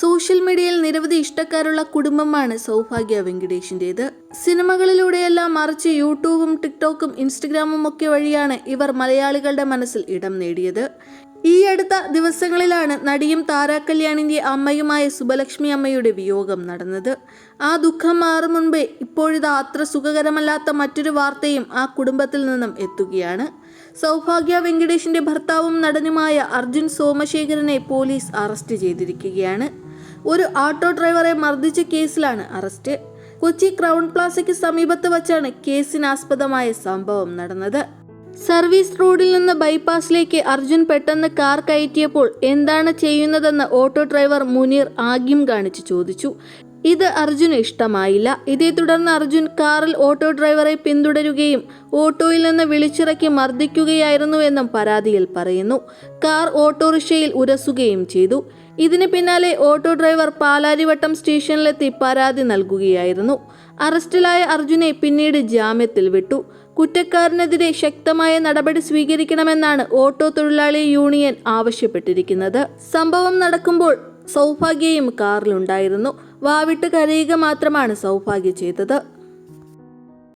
Social മീഡിയയിൽ നിരവധി ഇഷ്ടക്കാരുള്ള കുടുംബമാണ് സൗഭാഗ്യ വെങ്കിടേഷിന്റേത്. സിനിമകളിലൂടെയെല്ലാം മറിച്ച് യൂട്യൂബും ടിക്ടോക്കും ഇൻസ്റ്റഗ്രാമും ഒക്കെ വഴിയാണ് ഇവർ മലയാളികളുടെ മനസ്സിൽ ഇടം നേടിയത്. ഈ അടുത്ത ദിവസങ്ങളിലാണ് നടിയും താരാകല്യാണിന്റെ അമ്മയുമായ സുബലക്ഷ്മി അമ്മയുടെ വിയോഗം നടന്നത്. ആ ദുഃഖം മാറും മുൻപേ ഇപ്പോഴിതാ അത്ര സുഖകരമല്ലാത്ത മറ്റൊരു വാർത്തയും ആ കുടുംബത്തിൽ നിന്നും എത്തുകയാണ്. സൗഭാഗ്യ വെങ്കടേഷിന്റെ ഭർത്താവും നടനുമായ അർജുൻ സോമശേഖരനെ പോലീസ് അറസ്റ്റ് ചെയ്തിരിക്കുകയാണ്. ഒരു ഓട്ടോ ഡ്രൈവറെ മർദ്ദിച്ച കേസിലാണ് അറസ്റ്റ്. കൊച്ചി ക്രൗൺ പ്ലാസയ്ക്ക് സമീപത്ത് വച്ചാണ് കേസിനാസ്പദമായ സംഭവം നടന്നത്. സർവീസ് റോഡിൽ നിന്ന് ബൈപ്പാസിലേക്ക് അർജുൻ പെട്ടെന്ന് കാർ കയറ്റിയപ്പോൾ എന്താണ് ചെയ്യുന്നതെന്ന് ഓട്ടോ ഡ്രൈവർ മുനീർ ആഗ്യം കാണിച്ച് ചോദിച്ചു. ഇത് അർജുന് ഇഷ്ടമായില്ല. ഇതേ തുടർന്ന് അർജുൻ കാറിൽ ഓട്ടോ ഡ്രൈവറെ പിന്തുടരുകയും ഓട്ടോയിൽ നിന്ന് വിളിച്ചിറക്കി മർദ്ദിക്കുകയായിരുന്നുവെന്നും പരാതിയിൽ പറയുന്നു. കാർ ഓട്ടോറിക്ഷയിൽ ഉരസുകയും ചെയ്തു. ഇതിന് പിന്നാലെ ഓട്ടോ ഡ്രൈവർ പാലാരിവട്ടം സ്റ്റേഷനിലെത്തി പരാതി നൽകുകയായിരുന്നു. അറസ്റ്റിലായ അർജുനെ പിന്നീട് ജാമ്യത്തിൽ വിട്ടു. കുറ്റക്കാരനെതിരെ ശക്തമായ നടപടി സ്വീകരിക്കണമെന്നാണ് ഓട്ടോ തൊഴിലാളി യൂണിയൻ ആവശ്യപ്പെട്ടിരിക്കുന്നത്. സംഭവം നടക്കുമ്പോൾ സൗഭാഗ്യയും കാറിലുണ്ടായിരുന്നു. വാവിട്ട് കരയുക മാത്രമാണ് സൗഭാഗ്യ ചെയ്തത്.